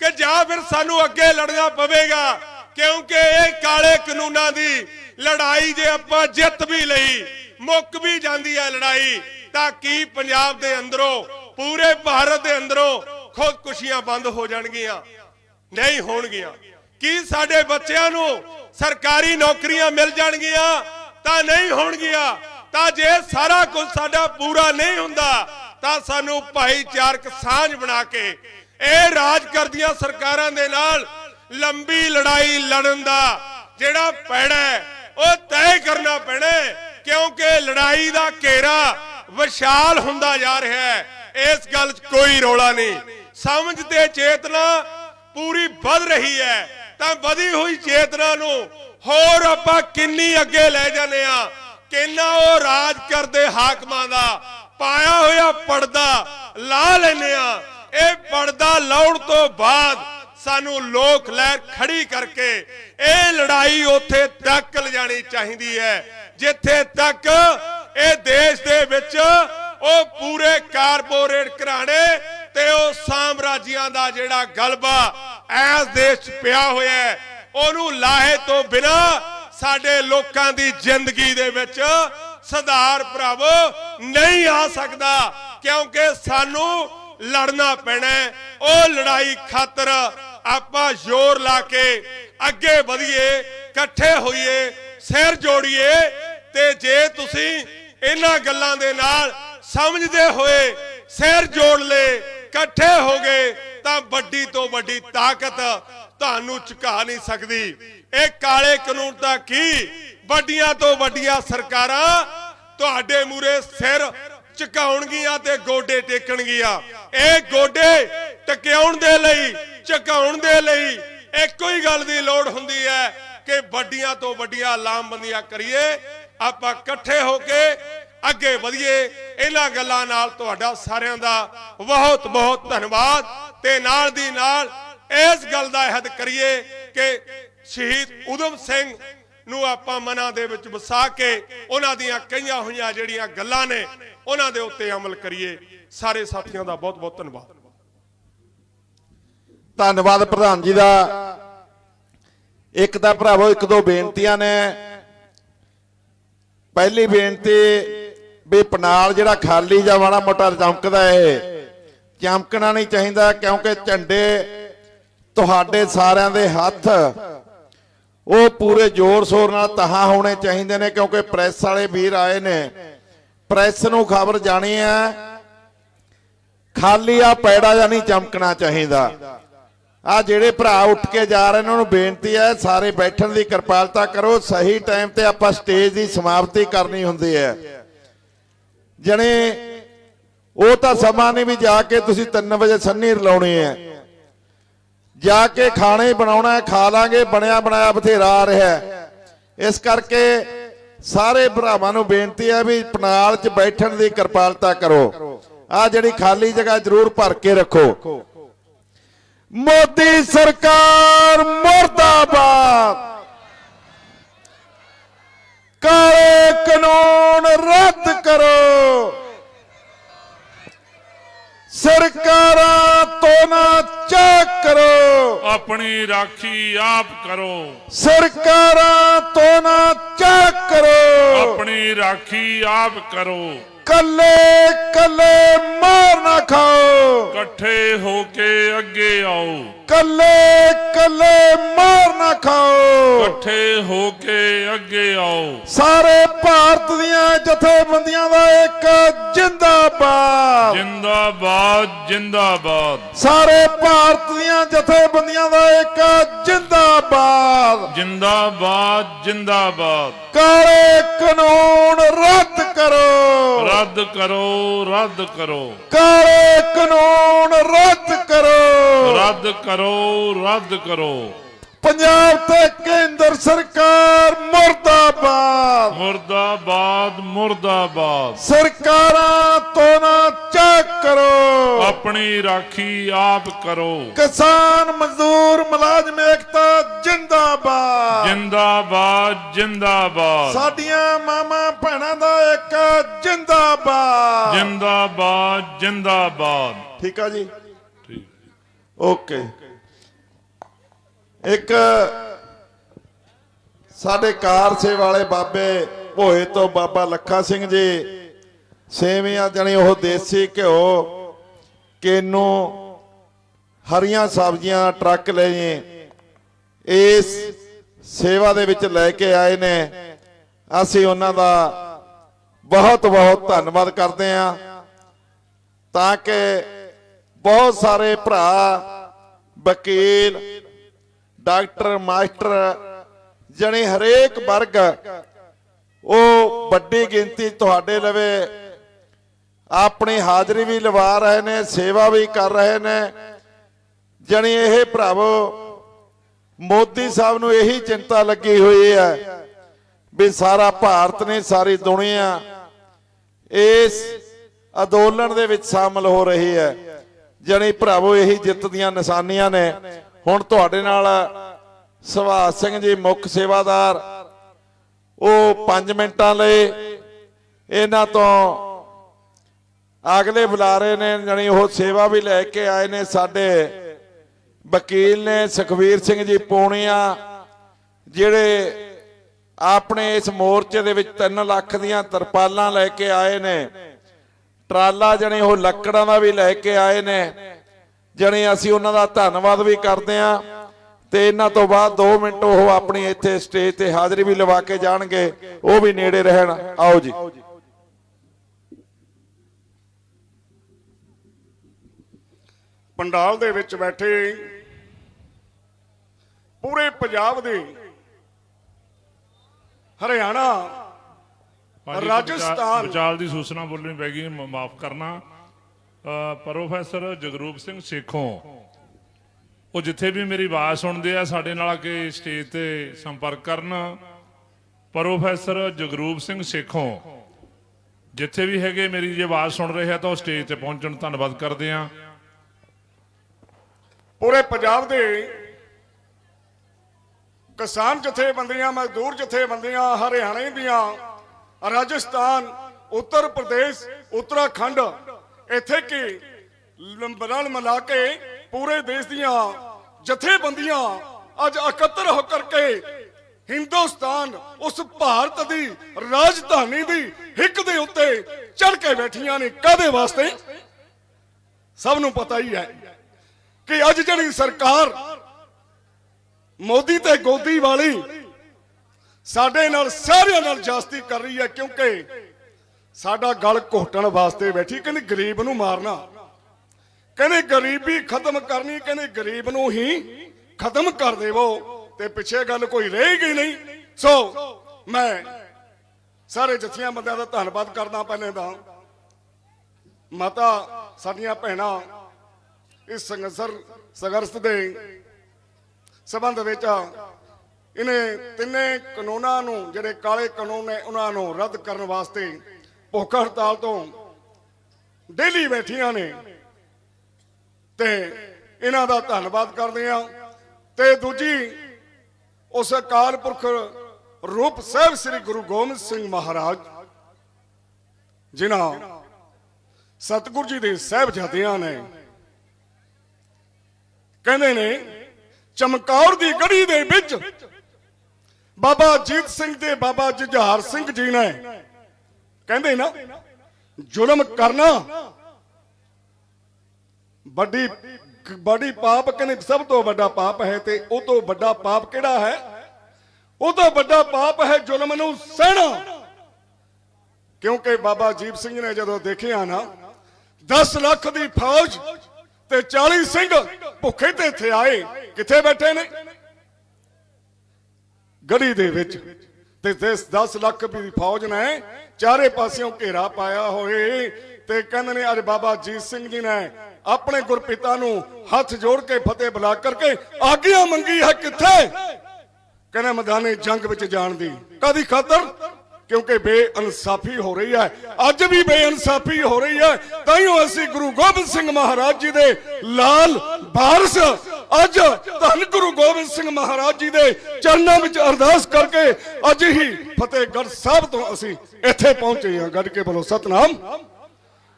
ਕਿ ਜਾਂ ਫਿਰ ਸਾਨੂੰ ਅੱਗੇ ਲੜਨਾ ਪਵੇਗਾ, ਕਿਉਂਕਿ ਇਹ ਕਾਲੇ ਕਾਨੂੰਨਾਂ ਦੀ ਲੜਾਈ ਜੇ ਆਪਾਂ ਜਿੱਤ ਵੀ ਲਈ, ਮੁੱਕ ਵੀ ਜਾਂਦੀ ਹੈ ਲੜਾਈ, ਤਾਂ ਕੀ ਪੰਜਾਬ ਦੇ ਅੰਦਰੋਂ, ਪੂਰੇ ਭਾਰਤ ਦੇ ਅੰਦਰੋਂ ਖੁਦਕੁਸ਼ੀਆਂ ਬੰਦ ਹੋ ਜਾਣਗੀਆਂ, ਨਹੀਂ ਹੋਣਗੀਆਂ। ਕੀ ਸਾਡੇ ਬੱਚਿਆਂ ਨੂੰ ਸਰਕਾਰੀ ਨੌਕਰੀਆਂ ਮਿਲ ਜਾਣਗੀਆਂ? ਤਾਂ ਨਹੀਂ ਹੋਣਗੀਆਂ। ਤਾਂ ਜੇ ਸਾਰਾ ਕੁਝ ਸਾਡਾ ਪੂਰਾ ਨਹੀਂ ਹੁੰਦਾ, ਤਾਂ ਸਾਨੂੰ ਭਾਈਚਾਰਕ ਸਾਂਝ ਬਣਾ ਕੇ ਇਹ ਰਾਜ ਕਰਦੀਆਂ ਸਰਕਾਰਾਂ ਦੇ ਨਾਲ ਲੰਬੀ ਲੜਾਈ ਲੜਨ ਦਾ ਜਿਹੜਾ ਪੈਣਾ ਉਹ ਤੈਅ ਕਰਨਾ ਪੈਣਾ ਕਿਉਂਕਿ ਲੜਾਈ ਦਾ ਘੇਰਾ ਵਿਸ਼ਾਲ ਹੁੰਦਾ ਜਾ ਰਿਹਾ ਹੈ। ਇਸ ਗੱਲ 'ਚ ਕੋਈ ਰੌਲਾ ਨਹੀਂ। ਸਮਝ ਤੇ ਚੇਤਨਾ ਪੂਰੀ ਵੱਧ ਰਹੀ ਹੈ। ਤਾਂ ਵਧੀ ਹੋਈ ਚੇਤਨਾ ਨੂੰ ਹੋਰ ਆਪਾਂ ਕਿੰਨੀ ਅੱਗੇ ਲੈ ਜਾਂਦੇ ਆ ਕਿੰਨਾ ਉਹ ਰਾਜ ਕਰਦੇ ਹਾਕਮਾਂ ਦਾ, ਪਾਇਆ ਹੋਇਆ ਪਰਦਾ ਲਾ ਲੈਨੇ ਆ ਇਹ ਪਰਦਾ ਲਾਉਣ ਤੋਂ ਬਾਅਦ ਸਾਨੂੰ ਲੋਕ ਲਹਿਰ ਖੜੀ ਕਰਕੇ ਇਹ ਲੜਾਈ ਉੱਥੇ ਤੱਕ ਲਿਜਾਣੀ ਚਾਹੀਦੀ ਹੈ। ਜਿੱਥੇ ਤੱਕ ਇਹ ਦੇਸ਼ ਦੇ ਵਿੱਚ ਉਹ ਪੂਰੇ ਕਾਰਪੋਰੇਟ ਘਰਾਣੇ ਤੇ ਉਹ ਸਾਮਰਾਜੀਆਂ ਦਾ ਜਿਹੜਾ ਗਲਬਾ ਐਸ ਦੇਸ਼ 'ਚ ਪਿਆ ਹੋਇਆ ਹੈ, ਉਹਨੂੰ ਲਾਹੇ ਤੋਂ ਬਿਨਾ ਸਾਡੇ ਲੋਕਾਂ ਦੀ ਜ਼ਿੰਦਗੀ ਦੇ ਵਿੱਚ ਸੁਧਾਰ ਭਰਾਵੋ ਨਹੀਂ ਆ ਸਕਦਾ, ਕਿਉਂਕਿ ਸਾਨੂੰ ਲੜਨਾ ਪੈਣਾ ਉਹ ਲੜਾਈ ਖਾਤਰ ਆਪਾਂ ਜ਼ੋਰ ਲਾ ਕੇ ਅੱਗੇ ਵਧੀਏ, ਇਕੱਠੇ ਹੋਈਏ, ਸਿਰ ਜੋੜੀਏ ਤੇ ਜੇ ਤੁਸੀਂ ਇਹਨਾਂ ਗੱਲਾਂ ਦੇ ਨਾਲ ਸਮਝਦੇ ਹੋਏ ਸਿਰ ਜੋੜ ਲੇ ਇਕੱਠੇ ਹੋ ਗਏ, ਤਾਂ ਵੱਡੀ ਤੋਂ ਵੱਡੀ ਤਾਕਤ ਤੁਹਾਨੂੰ ਝੁਕਾ ਨਹੀਂ ਸਕਦੀ। ਇਹ ਕਾਲੇ ਕਾਨੂੰਨ ਤਾਂ ਕੀ? ਵੱਡੀਆਂ ਤੋਂ ਵੱਡੀਆਂ ਸਰਕਾਰਾਂ ਤੁਹਾਡੇ ਮੂਰੇ ਸਿਰ ਝੁਕਾਉਣਗੀਆਂ ਤੇ ਗੋਡੇ ਟੇਕਣਗੀਆਂ। ਇਹ ਗੋਡੇ ਟਿਕਾਉਣ ਦੇ ਲਈ, ਝੁਕਾਉਣ ਦੇ ਲਈ ਇੱਕੋ ਹੀ ਗੱਲ ਦੀ ਲੋੜ ਹੁੰਦੀ ਹੈ ਕਿ ਵੱਡੀਆਂ ਤੋਂ ਵੱਡੀਆਂ ਲਾਮਬੰਦੀਆਂ ਕਰੀਏ। ਆਪਾਂ ਇਕੱਠੇ ਹੋ ਕੇ ਅੱਗੇ ਵਧੀਏ। ਇਹਨਾਂ ਗੱਲਾਂ ਨਾਲ ਤੁਹਾਡਾ ਸਾਰਿਆਂ ਦਾ ਬਹੁਤ ਬਹੁਤ ਧੰਨਵਾਦ ਤੇ ਨਾਲ ਦੀ ਨਾਲ ਇਸ ਗੱਲ ਦਾ ਅਹਿਦ ਕਰੀਏ ਕਿ ਸ਼ਹੀਦ ਉਦਮ ਸਿੰਘ ਨੂੰ ਆਪਾਂ ਮਨਾਂ ਦੇ ਵਿੱਚ ਵਸਾ ਕੇ ਉਹਨਾਂ ਦੀਆਂ ਕਈਆਂ ਹੋਈਆਂ ਜਿਹੜੀਆਂ ਗੱਲਾਂ ਨੇ, ਉਹਨਾਂ ਦੇ ਉੱਤੇ ਅਮਲ ਕਰੀਏ। ਸਾਰੇ ਸਾਥੀਆਂ ਦਾ ਬਹੁਤ ਬਹੁਤ ਧੰਨਵਾਦ। ਧੰਨਵਾਦ ਪ੍ਰਧਾਨ ਜੀ ਦਾ। ਇੱਕ ਤਾਂ ਭਰਾਵੋ, ਇੱਕ ਦੋ ਬੇਨਤੀਆਂ ਨੇ। ਪਹਿਲੀ ਬੇਨਤੀ ਵੀ ਪਨਾਲ ਜਿਹੜਾ ਖਾਲੀ ਜਾਂ ਮਾੜਾ ਮੋਟਾ ਚਮਕਦਾ ਇਹ ਚਮਕਣਾ ਨਹੀਂ ਚਾਹੀਦਾ ਕਿਉਂਕਿ ਝੰਡੇ ਤੁਹਾਡੇ ਸਾਰਿਆਂ ਦੇ ਹੱਥ, ਉਹ ਪੂਰੇ ਜ਼ੋਰ ਸ਼ੋਰ ਨਾਲ ਤਹਾਂ ਹੋਣੇ ਚਾਹੀਦੇ ਨੇ ਕਿਉਂਕਿ ਪ੍ਰੈਸ ਵਾਲੇ ਵੀਰ ਆਏ ਨੇ। ਪ੍ਰੈਸ ਨੂੰ ਖਬਰ ਜਾਣੀ ਹੈ, ਖਾਲੀ ਆ ਪੈੜਾ ਜਾਂ ਨਹੀਂ ਚਮਕਣਾ ਚਾਹੀਦਾ। ਆ ਜਿਹੜੇ ਭਰਾ ਉੱਠ ਕੇ ਜਾ ਰਹੇ ਨੇ, ਉਹਨੂੰ ਬੇਨਤੀ ਹੈ ਸਾਰੇ ਬੈਠਣ ਦੀ ਕਿਰਪਾਲਤਾ ਕਰੋ, ਸਹੀ ਟਾਈਮ ਤੇ ਆਪਾਂ ਸਟੇਜ ਦੀ ਸਮਾਪਤੀ ਕਰਨੀ ਹੁੰਦੀ ਹੈ। ਜਣੇ, ਉਹ ਤਾਂ ਸਮਾਂ ਨਹੀਂ ਵੀ ਜਾ ਕੇ ਤੁਸੀਂ 3 ਵਜੇ ਸੰਨੀ ਰਲਾਉਣੀ ਹੈ ਜਾ ਕੇ ਖਾਣਾ ਬਣਾਉਣਾ ਹੈ ਖਾ ਲਾਂਗੇ, ਬਣਿਆ ਬਣਾਇਆ ਬਥੇਰਾ ਆ ਰਿਹਾ ਇਸ ਕਰਕੇ ਸਾਰੇ ਭਰਾਵਾਂ ਨੂੰ ਬੇਨਤੀ ਹੈ ਵੀ ਪਨਾਲ 'ਚ ਬੈਠਣ ਦੀ ਕਿਰਪਾਲਤਾ ਕਰੋ। ਆ ਜਿਹੜੀ ਖਾਲੀ ਜਗ੍ਹਾ ਜ਼ਰੂਰ ਭਰ ਕੇ ਰੱਖੋ। ਮੋਦੀ ਸਰਕਾਰ ਮੁਰਦਾਬਾਦ! ਕਾਲੇ ਕਾਨੂੰਨ ਰੱਦ ਕਰੋ। ਸਰਕਾਰਾਂ ਤੋਂ ਨਾ ਚੈੱਕ ਕਰੋ। ਆਪਣੀ ਰਾਖੀ ਆਪ ਕਰੋ। ਸਰਕਾਰਾਂ ਤੋਂ ਨਾ ਚੈੱਕ ਕਰੋ। ਆਪਣੀ ਰਾਖੀ ਆਪ ਕਰੋ। ਕੱਲੇ ਕੱਲੇ ਮਾਰ ਨਾ ਖਾਓ। ਇਕੱਠੇ ਹੋ ਕੇ ਅੱਗੇ ਆਓ। ਕੱਲੇ ਕੱਲੇ ਮਾਰ ਨਾ ਖਾਓ। ਇਕੱਠੇ ਹੋ ਕੇ ਅੱਗੇ ਆਓ। ਸਾਰੇ ਭਾਰਤ ਦੀਆਂ ਜਥੇਬੰਦੀਆਂ ਦਾ ਇੱਕ ਜਿੰਦਾਬਾਦ। ਜਿੰਦਾਬਾਦ ਜਿੰਦਾਬਾਦ। ਸਾਰੇ ਭਾਰਤ ਦੀਆਂ ਜਥੇਬੰਦੀਆਂ ਦਾ ਇੱਕ ਜਿੰਦਾਬਾਦ। ਜਿੰਦਾਬਾਦ ਜਿੰਦਾਬਾਦ। ਕਾਲੇ ਕਾਨੂੰਨ ਰੱਦ ਕਰੋ। ਰੱਦ ਕਰੋ ਰੱਦ ਕਰੋ। ਕਾਲੇ ਕਾਨੂੰਨ ਰੱਦ ਕਰੋ। ਰੱਦ ਕਰੋ ਰੱਦ ਕਰੋ। ਪੰਜਾਬ ਤੇ ਕੇਂਦਰ ਸਰਕਾਰ ਮੁਰਦਾਬਾਦ। ਮੁਰਦਾਬਾਦ ਮੁਰਦਾਬਾਦ। ਸਰਕਾਰਾਂ ਤੋਂ ਨਾ ਚੈੱਕ ਕਰੋ। ਆਪਣੀ ਰਾਖੀ ਆਪ ਕਰੋ। ਕਿਸਾਨ ਮਜ਼ਦੂਰ ਮੁਲਾਜ਼ਮ ਏਕਤਾ ਜਿੰਦਾਬਾਦ। ਜਿੰਦਾਬਾਦ ਜਿੰਦਾਬਾਦ। ਸਾਡੀਆਂ ਮਾਮਾ ਭੈਣਾਂ ਦਾ ਇੱਕ ਜਿੰਦਾਬਾਦ। ਜਿੰਦਾਬਾਦ ਜਿੰਦਾਬਾਦ। ਠੀਕ ਆ ਜੀ? ਠੀਕ। ਓਕੇ। ਇੱਕ ਸਾਡੇ ਕਾਰ ਸੇਵਾ ਵਾਲੇ ਬਾਬੇ ਭੋਏ ਤੋਂ ਬਾਬਾ ਲੱਖਾ ਸਿੰਘ ਜੀ ਸੇਵੀਆਂ ਜਣੀ ਉਹ ਦੇਸੀ ਘਿਓ ਕੇਨੂ ਹਰੀਆਂ ਸਬਜ਼ੀਆਂ ਟਰੱਕ ਲੈ ਜੀ ਇਸ ਸੇਵਾ ਦੇ ਵਿੱਚ ਲੈ ਕੇ ਆਏ ਨੇ। ਅਸੀਂ ਉਹਨਾਂ ਦਾ ਬਹੁਤ ਬਹੁਤ ਧੰਨਵਾਦ ਕਰਦੇ ਹਾਂ। ਤਾਂ ਕਿ ਬਹੁਤ ਸਾਰੇ ਭਰਾ, ਵਕੀਲ, ਡਾਕਟਰ, ਮਾਸਟਰ, ਜਣੇ ਹਰੇਕ ਵਰਗ, ਉਹ ਵੱਡੀ ਗਿਣਤੀ ਤੁਹਾਡੇ ਲਵੇ, ਆਪਣੀ ਹਾਜ਼ਰੀ ਵੀ ਲਵਾ ਰਹੇ ਨੇ, ਸੇਵਾ ਵੀ ਕਰ ਰਹੇ ਨੇ। ਜਣੀ ਇਹ ਭਰਾਵੋ ਮੋਦੀ ਸਾਹਿਬ ਨੂੰ ਇਹੀ ਚਿੰਤਾ ਲੱਗੀ ਹੋਈ ਹੈ ਵੀ ਸਾਰਾ ਭਾਰਤ ਨੇ ਸਾਰੀ ਦੁਨੀਆ ਇਸ ਅੰਦੋਲਨ ਦੇ ਵਿੱਚ ਸ਼ਾਮਲ ਹੋ ਰਹੀ ਹੈ। ਜਣੀ ਭਰਾਵੋ, ਇਹੀ ਜਿੱਤ ਦੀਆਂ ਨਿਸ਼ਾਨੀਆਂ ਨੇ। ਹੁਣ ਤੁਹਾਡੇ ਨਾਲ ਸੁਭਾਸ਼ ਸਿੰਘ ਜੀ ਮੁੱਖ ਸੇਵਾਦਾਰ, ਉਹ 5 ਮਿੰਟਾਂ ਲਈ ਇਹਨਾਂ ਤੋਂ ਅਗਲੇ ਬੁਲਾਰੇ ਨੇ। ਜਣੀ ਉਹ ਸੇਵਾ ਵੀ ਲੈ ਕੇ ਆਏ ਨੇ ਸਾਡੇ ਵਕੀਲ ਨੇ ਸੁਖਵੀਰ ਸਿੰਘ ਜੀ ਪੂਣੀਆ, ਜਿਹੜੇ ਆਪਣੇ ਇਸ ਮੋਰਚੇ ਦੇ ਵਿੱਚ 3 ਲੱਖ ਦੀਆਂ ਤਰਪਾਲਾਂ ਲੈ ਕੇ ਆਏ ਨੇ, ਟਰਾਲਾ ਜਣੇ ਉਹ ਲੱਕੜਾਂ ਦਾ ਵੀ ਲੈ ਕੇ ਆਏ ਨੇ, ਜਣੇ ਅਸੀਂ ਉਹਨਾਂ ਦਾ ਧੰਨਵਾਦ ਵੀ ਕਰਦੇ ਆਂ ਤੇ ਇਹਨਾਂ ਤੋਂ ਬਾਅਦ 2 ਮਿੰਟ ਉਹ ਆਪਣੀ ਇੱਥੇ ਸਟੇਜ ਤੇ ਹਾਜ਼ਰੀ ਵੀ ਲਵਾ ਕੇ ਜਾਣਗੇ, ਉਹ ਵੀ ਨੇੜੇ ਰਹਿਣ। ਆਓ ਜੀ। ਪੰਡਾਲ ਦੇ ਵਿੱਚ ਬੈਠੇ ਪੂਰੇ ਪੰਜਾਬ ਦੇ ਹਰਿਆਣਾ ਰਾਜਸਥਾਨ। ਵਿਚਾਲ- ਦੀ ਸੂਚਨਾ ਬੋਲਣੀ ਪੈ ਗਈ ਮਾਫ ਕਰਨਾ। ਪ੍ਰੋਫੈਸਰ ਜਗਰੂਪ ਸਿੰਘ ਸੇਖੋਂ ਉਹ ਜਿੱਥੇ ਵੀ ਮੇਰੀ ਆਵਾਜ਼ ਸੁਣਦੇ ਆ ਸਾਡੇ ਨਾਲ ਆ ਕੇ ਸਟੇਜ ਤੇ ਸੰਪਰਕ ਕਰਨ। ਪ੍ਰੋਫੈਸਰ ਜਗਰੂਪ ਸਿੰਘ ਸੇਖੋਂ ਜਿੱਥੇ ਵੀ ਹੈਗੇ ਮੇਰੀ ਜੇ ਆਵਾਜ਼ ਸੁਣ ਰਹੇ ਆ ਤਾਂ ਉਹ ਸਟੇਜ ਤੇ ਪਹੁੰਚਣ ਧੰਨਵਾਦ ਕਰਦੇ ਆ। ਪੂਰੇ ਪੰਜਾਬ ਦੇ ਕਿਸਾਨ ਜਥੇਬੰਦੀਆਂ, ਮਜ਼ਦੂਰ ਜਥੇਬੰਦੀਆਂ, ਹਰਿਆਣੇ ਦੀਆਂ, ਰਾਜਸਥਾਨ, ਉੱਤਰ ਪ੍ਰਦੇਸ਼, ਉੱਤਰਾਖੰਡ, ਇੱਥੇ ਕੀ ਲੰਬਰਲ ਮਿਲਾ ਕੇ ਪੂਰੇ ਦੇਸ਼ ਦੀਆਂ ਜਥੇਬੰਦੀਆਂ ਅੱਜ ਇਕੱਤਰ ਹੋ ਕਰਕੇ ਹਿੰਦੁਸਤਾਨ, ਉਸ ਭਾਰਤ ਦੀ ਰਾਜਧਾਨੀ ਦੀ ਹਿੱਕ ਦੇ ਉੱਤੇ ਚੜ ਕੇ ਬੈਠੀਆਂ ਨੇ। ਕਾਦੇ ਵਾਸਤੇ? ਸਭ ਨੂੰ ਪਤਾ ਹੀ ਹੈ ਕਿ ਅੱਜ ਜਿਹੜੀ ਸਰਕਾਰ ਮੋਦੀ ਤੇ ਗੋਦੀ ਵਾਲੀ ਸਾਡੇ ਨਾਲ ਸਾਰਿਆਂ ਨਾਲ ਜਾਸਤੀ ਕਰ ਰਹੀ ਹੈ ਕਿਉਂਕਿ ਸਾਡਾ ਗਲ ਘੋਟਣ ਵਾਸਤੇ ਬੈਠੀ, ਕਹਿੰਦੇ ਗਰੀਬ ਨੂੰ ਮਾਰਨਾ। ਕਹਿੰਦੇ ਗਰੀਬੀ ਖਤਮ ਕਰਨੀ, ਕਹਿੰਦੇ ਗਰੀਬ ਨੂੰ ਹੀ ਖਤਮ ਕਰ ਦੇਵੋ ਤੇ ਪਿੱਛੇ ਗੱਲ ਕੋਈ ਰਹੇਗੀ ਨਹੀਂ। ਸੋ ਮੈਂ ਸਾਰੇ ਜਥੀਆਂ ਬੰਦਿਆਂ ਦਾ ਧੰਨਵਾਦ ਕਰਦਾ ਪਹਿਲੇ ਦਾ ਮਾਤਾ, ਸਾਡੀਆਂ ਭੈਣਾਂ ਇਸ ਸੰਘਰਸ਼ ਸੰਘਰਸ਼ ਦੇ ਸਬੰਧ ਵਿੱਚ ਇਹਨੇ ਤਿੰਨੇ ਕਾਨੂੰਨਾਂ ਨੂੰ, ਜਿਹੜੇ ਕਾਲੇ ਕਾਨੂੰਨ ਨੇ, ਉਹਨਾਂ ਨੂੰ ਰੱਦ ਕਰਨ ਵਾਸਤੇ ਭੁੱਖ ਹੜਤਾਲ ਤੋਂ ਡੇਲੀ ਬੈਠੀਆਂ ਨੇ। ਤੇ ਇਹਨਾਂ ਦਾ ਧੰਨਵਾਦ ਕਰਦੇ ਆ ਤੇ ਦੂਜੀ ਉਸ ਅਕਾਲ ਪੁਰਖ ਰੂਪ ਸਾਹਿਬ ਸ੍ਰੀ ਗੁਰੂ ਗੋਬਿੰਦ ਸਿੰਘ ਮਹਾਰਾਜ, ਜਿਨ੍ਹਾਂ ਸਤਿਗੁਰੂ ਜੀ ਦੇ ਸਾਹਿਬਜ਼ਾਦਿਆਂ ਨੇ ਕਹਿੰਦੇ ਨੇ ਚਮਕੌਰ ਦੀ ਗੜੀ ਦੇ ਵਿੱਚ ਬਾਬਾ ਜੀਤ ਸਿੰਘ ਤੇ ਬਾਬਾ ਜੁਝਾਰ ਸਿੰਘ ਜੀ ਨੇ ਕਹਿੰਦੇ ਨਾ, ਜ਼ੁਲਮ ਕਰਨਾ ਵੱਡੀ ਬੜੀ ਪਾਪ ਕਹਿੰਦੇ ਸਭ ਤੋਂ ਵੱਡਾ ਪਾਪ ਹੈ ਤੇ ਉਹ ਤੋਂ ਵੱਡਾ ਪਾਪ ਕਿਹੜਾ ਹੈ? ਉਹ ਤੋਂ ਵੱਡਾ ਪਾਪ ਹੈ ਜ਼ੁਲਮ ਨੂੰ ਸਹਿਣਾ। ਕਿਉਂਕਿ ਬਾਬਾ ਜੀਪ ਸਿੰਘ ਨੇ ਜਦੋਂ ਦੇਖਿਆ ਨਾ 10 ਲੱਖ ਦੀ ਫੌਜ ਤੇ 40 ਸਿੰਘ ਭੁੱਖੇ ਤੇ ਇੱਥੇ ਆਏ। ਕਿੱਥੇ ਬੈਠੇ ਨੇ? ਗੜੀ ਦੇ ਵਿੱਚ। ਤੇ 10 ਲੱਖ ਦੀ ਫੌਜ ਨੇ ਚਾਰੇ ਪਾਸਿਓਂ ਘੇਰਾ ਪਾਇਆ ਹੋਏ ਤੇ ਕਹਿੰਦੇ ਨੇ ਅੱਜ ਬਾਬਾ ਜੀਤ ਸਿੰਘ ਜੀ ਨੇ ਆਪਣੇ ਗੁਰਪਿਤਾ ਨੂੰ ਹੱਥ ਜੋੜ ਕੇ ਫਤਿਹ ਬੁਲਾ ਕਰਕੇ ਆਗਿਆ ਮੰਗੀ ਹੈ ਕਿੱਥੇ? ਕਹਿੰਦੇ, ਮੈਦਾਨੇ ਜੰਗ ਵਿੱਚ ਜਾਣ ਦੀ ਕਦੀ ਖਾਤਰ? ਕਿਉਂਕਿ ਬੇਇਨਸਾਫੀ ਹੋ ਰਹੀ ਹੈ। ਅੱਜ ਵੀ ਬੇਇਨਸਾਫੀ ਹੋ ਰਹੀ ਹੈ। ਤਾਈਓ ਅਸੀਂ ਗੁਰੂ ਗੋਬਿੰਦ ਸਿੰਘ ਮਹਾਰਾਜ ਜੀ ਦੇ ਲਾਲ ਬਾਰਸ ਅੱਜ ਧੰਨ ਗੁਰੂ ਗੋਬਿੰਦ ਸਿੰਘ ਮਹਾਰਾਜ ਜੀ ਦੇ ਚਰਨਾਂ ਵਿੱਚ ਅਰਦਾਸ ਕਰਕੇ ਅੱਜ ਹੀ ਫਤਿਹਗੜ੍ਹ ਸਾਹਿਬ ਤੋਂ ਅਸੀਂ ਇੱਥੇ ਪਹੁੰਚੇ ਹਾਂ। ਗੱਡ ਕੇ ਬੋਲੋ, ਸਤਨਾਮ।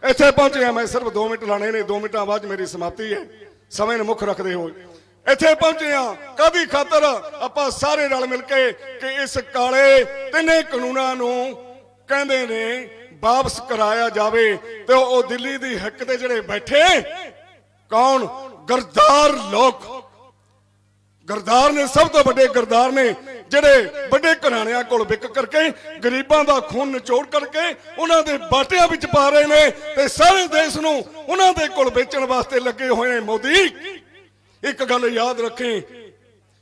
ਇੱਥੇ ਪਹੁੰਚੇ ਹਾਂ ਮੈਂ, ਸਿਰਫ 2 ਮਿੰਟ ਲਾਣੇ ਨੇ 2 ਮਿੰਟਾਂ ਬਾਅਦ ਮੇਰੀ ਸਮਾਪਤੀ ਹੈ। ਸਮੇਂ ਨੂੰ ਮੁੱਖ ਰੱਖਦੇ ਹੋਏ। ਇੱਥੇ ਪਹੁੰਚੇ ਹਾਂ। ਕਾਦੀ ਖਾਤਰ ਆਪਾਂ ਸਾਰੇ ਨਾਲ ਮਿਲ ਕੇ ਕਿ ਇਸ ਕਾਲੇ ਤਿੰਨੇ ਕਾਨੂੰਨਾਂ ਨੂੰ ਕਹਿੰਦੇ ਨੇ, ਵਾਪਸ ਕਰਾਇਆ ਜਾਵੇ ਤੇ ਉਹ ਦਿੱਲੀ ਦੀ ਹੱਕ ਤੇ ਜਿਹੜੇ ਬੈਠੇ ਕੌਣ? ਗਰਦਾਰ ਲੋਕ। ਗਰਦਾਰ ਨੇ, ਸਭ ਤੋਂ ਵੱਡੇ ਗਰਦਾਰ ਨੇ ਜਿਹੜੇ ਵੱਡੇ ਘਰਾਣਿਆਂ ਕੋਲ ਵਿਕ ਕਰਕੇ, ਗਰੀਬਾਂ ਦਾ ਖੂਨ ਨਿਚੋੜ ਕਰਕੇ ਉਹਨਾਂ ਦੇ ਬਾਟਿਆਂ ਵਿੱਚ ਪਾ ਰਹੇ ਨੇ ਤੇ ਸਾਰੇ ਦੇਸ਼ ਨੂੰ ਉਹਨਾਂ ਦੇ ਕੋਲ ਵੇਚਣ ਵਾਸਤੇ ਲੱਗੇ ਹੋਏ ਨੇ ਮੋਦੀ। ਇੱਕ ਗੱਲ ਯਾਦ ਰੱਖੀ,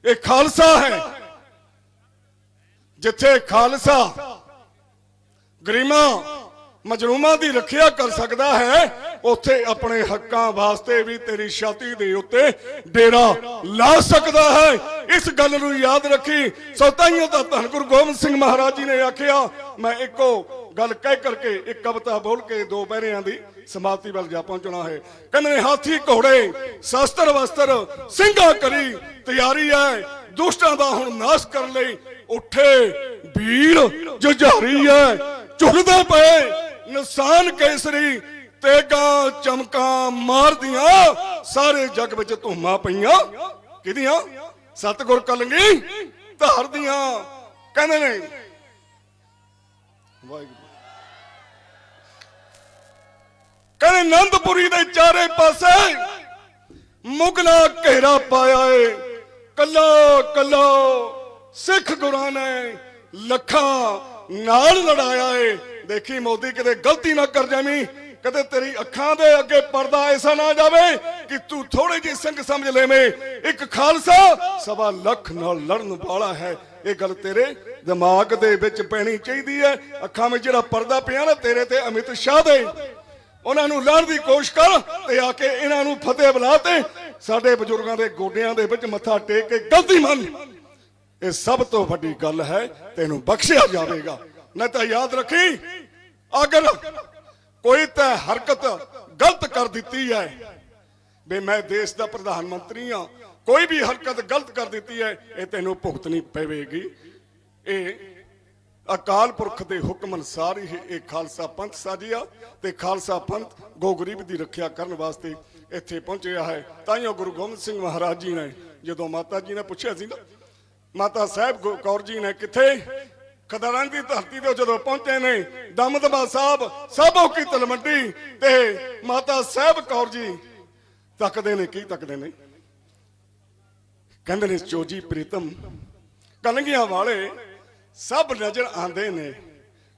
ਇਹ ਖਾਲਸਾ ਹੈ। ਜਿੱਥੇ ਖਾਲਸਾ ਗਰੀਮਾਂ ਮਜਰੂਮਾਂ ਦੀ ਰੱਖਿਆ ਕਰ ਸਕਦਾ ਹੈ, ਉੱਥੇ ਆਪਣੇ ਹੱਕਾਂ ਵਾਸਤੇ ਵੀ ਤੇਰੀ ਛਾਤੀ ਦੇ ਉੱਤੇ ਡੇਰਾ ਲਾ ਸਕਦਾ ਹੈ। ਇਸ ਗੱਲ ਨੂੰ ਯਾਦ ਰੱਖੀ, ਸੋ ਦਾ ਧੰਨ ਗੁਰੂ ਗੋਬਿੰਦ ਸਿੰਘ ਮਹਾਰਾਜ ਜੀ ਨੇ ਆਖਿਆ, ਮੈਂ ਇੱਕੋ ਗੱਲ ਕਹਿ ਕਰਕੇ ਇੱਕ ਕਵਿਤਾ ਬੋਲ ਕੇ ਦੋ ਪਹਿਰਿਆਂ ਦੀ ਸਮਾਪਤੀ ਵੱਲ ਜਾ ਪਹੁੰਚਣਾ ਹੈ। ਕਹਿੰਦੇ ਨੇ, ਹਾਥੀ, ਘੋੜੇ, ਸ਼ਸਤਰ, ਵਸਤਰ, ਸਿੰਘਾਂ ਕਰੀ ਤਿਆਰੀ ਹੈ। ਦੁਸ਼ਟਾਂ ਦਾ ਹੁਣ ਨਾਸ਼ ਕਰਨ ਲਈ ਉੱਠੇ ਵੀਰ ਜੁਝਾਰੀ ਹੈ। ਝੁਕਦੇ ਪਏ ਨਿਸ਼ਾਨ ਕੇਸਰੀ ਤੇਗਾ ਚਮਕਾਂ ਮਾਰਦੀਆਂ। ਸਾਰੇ ਜਗ ਵਿੱਚ ਧੂਮਾਂ ਪਈਆਂ। ਕਿਹਦੀਆਂ? ਸਤਗੁਰ ਕਲੰਗੀ ਧਾਰਦੀਆਂ। ਕਹਿੰਦੇ ਨੇ, ਵਾਹਿਗੁਰੂ ਕਹਿੰਦੇ ਨੰਦਪੁਰੀ ਦੇ ਚਾਰੇ ਪਾਸੇ ਮੁਗਲਾ ਘੇਰਾ ਪਾਇਆ ਏ। ਕੱਲਾ ਕੱਲਾ ਸਿੱਖ ਗੁਰਾਂ ਨੇ ਲੱਖਾਂ ਨਾਲ ਲੜਾਇਆ ਏ। ਦੇਖੀ ਮੋਦੀ ਕਿਤੇ ਗਲਤੀ ਨਾ ਕਰ ਜਾਵੀਂ ਕਦੇ ਤੇਰੀ ਅੱਖਾਂ ਦੇ ਅੱਗੇ ਪਰਦਾ ਐਸਾ ਨਾ ਜਾਵੇ ਕਿ ਤੂੰ ਥੋੜੀ ਜਿਹੀ ਸੰਗ ਸਮਝ ਲੈਵੇਂ ਇੱਕ ਖਾਲਸਾ ਸਵਾ ਲੱਖ ਨਾਲ ਲੜਨ ਵਾਲਾ ਹੈ। ਇਹ ਗੱਲ ਤੇਰੇ ਦਿਮਾਗ ਦੇ ਵਿੱਚ ਪੈਣੀ ਚਾਹੀਦੀ ਹੈ। ਅੱਖਾਂ ਵਿੱਚ ਜਿਹੜਾ ਪਰਦਾ ਪਿਆ ਨਾ, ਤੇਰੇ ਤੇ ਅਮਿਤ ਸ਼ਾਹ ਦੇ ਉਹਨਾਂ ਨੂੰ ਲੜਨ ਦੀ ਕੋਸ਼ਿਸ਼ ਕਰ ਤੇ ਆ ਕੇ ਇਹਨਾਂ ਨੂੰ ਫਤਿਹ ਬੁਲਾ ਤੇ ਸਾਡੇ ਬਜ਼ੁਰਗਾਂ ਦੇ ਗੋਡਿਆਂ ਦੇ ਵਿੱਚ ਮੱਥਾ ਟੇਕ ਕੇ ਗਲਤੀ ਮੰਨ ਇਹ ਸਭ ਤੋਂ ਵੱਡੀ ਗੱਲ ਹੈ, ਤੈਨੂੰ ਬਖਸ਼ਿਆ ਜਾਵੇਗਾ। ਨਹੀਂ ਤਾਂ ਯਾਦ ਰੱਖੀ, ਅਗਰ ਕੋਈ ਤਾਂ ਹਰਕਤ ਗਲਤ ਕਰ ਦਿੱਤੀ ਹੈ, ਵੀ ਮੈਂ ਦੇਸ਼ ਦਾ ਪ੍ਰਧਾਨ ਮੰਤਰੀ ਹਾਂ, ਕੋਈ ਵੀ ਹਰਕਤ ਗਲਤ ਕਰ ਦਿੱਤੀ ਹੈ, ਇਹ ਤੈਨੂੰ ਭੁਗਤਣੀ ਪਵੇਗੀ। ਇਹ ਅਕਾਲ ਪੁਰਖ ਦੇ ਹੁਕਮ ਅਨਸਾਰ ਹੀ ਇਹ ਖਾਲਸਾ ਪੰਥ ਸਾਜਿਆ ਤੇ ਖਾਲਸਾ ਪੰਥ ਗੋ ਦੀ ਰੱਖਿਆ ਕਰਨ ਵਾਸਤੇ ਇੱਥੇ ਪਹੁੰਚਿਆ ਹੈ। ਤਾਈਓ ਗੁਰੂ ਗੋਬਿੰਦ ਸਿੰਘ ਮਹਾਰਾਜ ਜੀ ਨੇ ਜਦੋਂ ਮਾਤਾ ਜੀ ਨੇ ਪੁੱਛਿਆ ਸੀ ਨਾ, ਮਾਤਾ ਸਾਹਿਬ ਕੌਰ ਜੀ ਨੇ ਕਿੱਥੇ? ਖਦਰਾਂ ਦੀ ਧਰਤੀ ਤੇ ਜਦੋਂ ਪਹੁੰਚੇ ਨੇ ਦਮਦਮਾ ਸਾਹਿਬ ਸਭੋ ਕੀ ਤਲਮੰਡੀ ਤੇ ਮਾਤਾ ਸਾਹਿਬ ਕੌਰ ਜੀ ਤੱਕਦੇ ਨੇ, ਕੀ ਤੱਕਦੇ ਨੇ? ਕਹਿੰਦੇ ਨੇ, ਚੋਜੀ ਪ੍ਰੀਤਮ, ਕਲੰਗੀਆਂ ਵਾਲੇ ਸਭ ਨਜ਼ਰ ਆਉਂਦੇ ਨੇ।